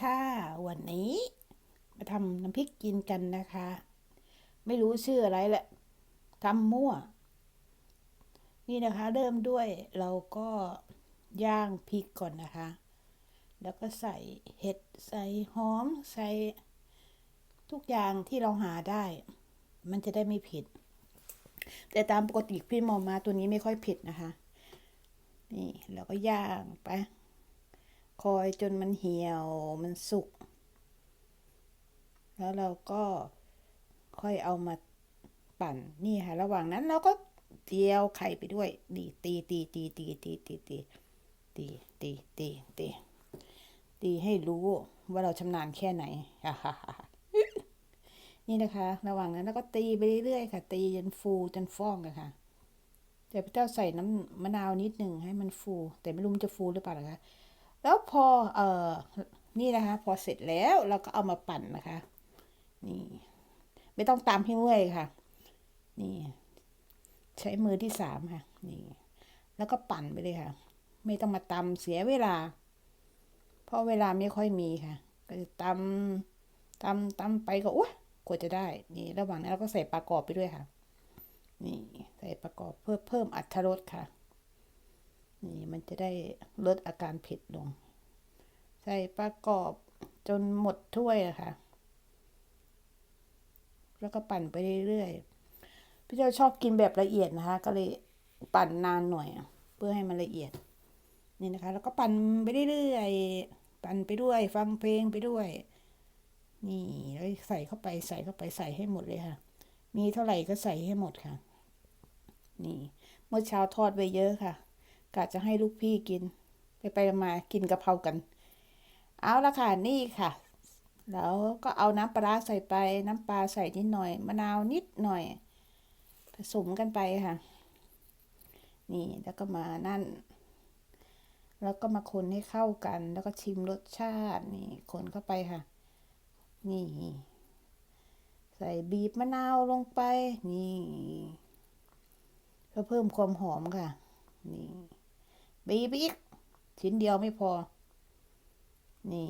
ค่ะ วันนี้มาทำน้ำพริกกินกันนะคะ ไม่รู้ชื่ออะไรแหละทำมั่ว นี่นะคะ เริ่มด้วยเราก็ย่างพริกก่อนนะคะ แล้วก็ใส่เห็ดใส่หอม ใส่ทุกอย่างที่เราหาได้ มันจะได้ไม่ผ็ดแต่ตามปกติพี่มอมาตัวนี้ไม่ค่อยผ็ดนะคะ นี่เราก็ย่างไป คอยจนมันเหี่ยวมันสุก แล้วเราก็ค่อยเอามาปั่นนี่ค่ะ ระหว่างนั้นเราก็เจียวไข่ไปด้วยดีตีตีตีตีตีตีตีตีตีตีตีตีให้รู้ว่าเราชำนาญแค่ไหนนี่นะคะ ระหว่างนั้นเราก็ตีไปเรื่อยๆค่ะ ตีจนฟูจนฟองกันค่ะแต่พี่เจ้าใส่น้ำมะนาวนิดหนึ่งให้มันฟู แต่ไม่รู้มันจะฟูหรือเปล่านะคะ แล้วพอเอ่อนี่นะคะ พอเสร็จแล้วเราก็เอามาปั่นนะคะ นี่ ไม่ต้องตามให้เมื่อยค่ะ นี่ ใช้มือที่สามค่ะ นี่ แล้วก็ปั่นไปเลยค่ะ ไม่ต้องมาตำเสียเวลา เพราะเวลาไม่ค่อยมีค่ะ ก็จะตำตำตำไปก็อุ้ยกว่าจะได้ นี่ ระหว่างนั้นเราก็ใส่ปลากรอบไปด้วยค่ะ นี่ ใส่ปลากรอบเพื่อเพิ่มอรรถรสค่ะ นี่มันจะได้ลดอาการเผ็ดลง ใส่ประกอบจนหมดถ้วยนะคะ แล้วก็ปั่นไปเรื่อยๆ พี่เจ้าชอบกินแบบละเอียดนะคะ ก็เลยปั่นนานหน่อย เพื่อให้มันละเอียด นี่นะคะ แล้วก็ปั่นไปเรื่อยๆ ปั่นไปด้วย ฟังเพลงไปด้วย นี่แล้วใส่เข้าไปใส่เข้าไปใส่ให้หมดเลยค่ะ มีเท่าไหร่ก็ใส่ให้หมดค่ะ นี่ เมื่อเช้าทอดไว้เยอะค่ะ กะจะให้ลูกพี่กิน ไปไปมากินกะเพรากัน เอาละค่ะนี่ค่ะ แล้วก็เอาน้ำปลาใส่ไปน้ำปลาใส่นิดหน่อย มะนาวนิดหน่อย ผสมกันไปค่ะ นี่แล้วก็มานั่น แล้วก็มาคนให้เข้ากัน แล้วก็ชิมรสชาตินี่คนเข้าไปค่ะ นี่ใส่บีบมะนาวลงไป นี่เพื่อเพิ่มความหอมค่ะ นี่ บีบอีกชิ้นเดียวไม่พอ นี่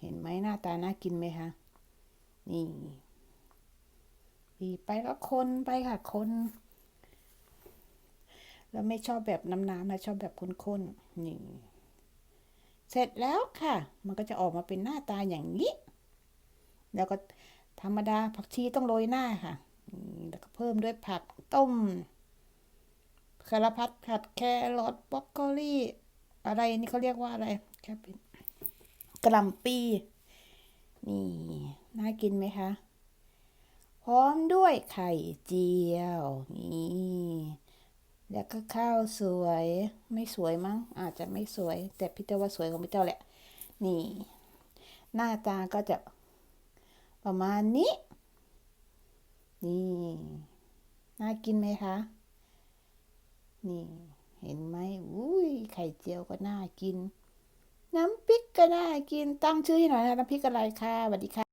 เห็นไหมหน้าตาน่ากินไหมคะ นี่บีบไปก็คนไปค่ะ คน แล้วไม่ชอบแบบน้ำน้ำนะชอบแบบข้นๆ นี่ เสร็จแล้วค่ะ มันก็จะออกมาเป็นหน้าตาอย่างนี้ แล้วก็ธรรมดาผักชีต้องโรยหน้าค่ะ แล้วก็เพิ่มด้วยผักต้ม สารพัดผัดแครอทบรอกโคลี่ อะไรนี่เขาเรียกว่าอะไรแค่เป็นกะหล่ำปีนี่ น่ากินไหมคะ พร้อมด้วยไข่เจียว นี่ แล้วก็ข้าวสวย ไม่สวยมั้ง อาจจะไม่สวย แต่พี่เจ้าว่าสวยของพี่เจ้าแหละ นี่ หน้าตาก็จะประมาณนี้ นี่ น่ากินไหมคะ นี่เห็นไหมอุ้ยไข่เจียวก็น่ากิน น้ำพริกก็น่ากิน ตั้งชื่อให้หน่อยนะน้ำพริกอะไรค่ะสวัสดีค่ะ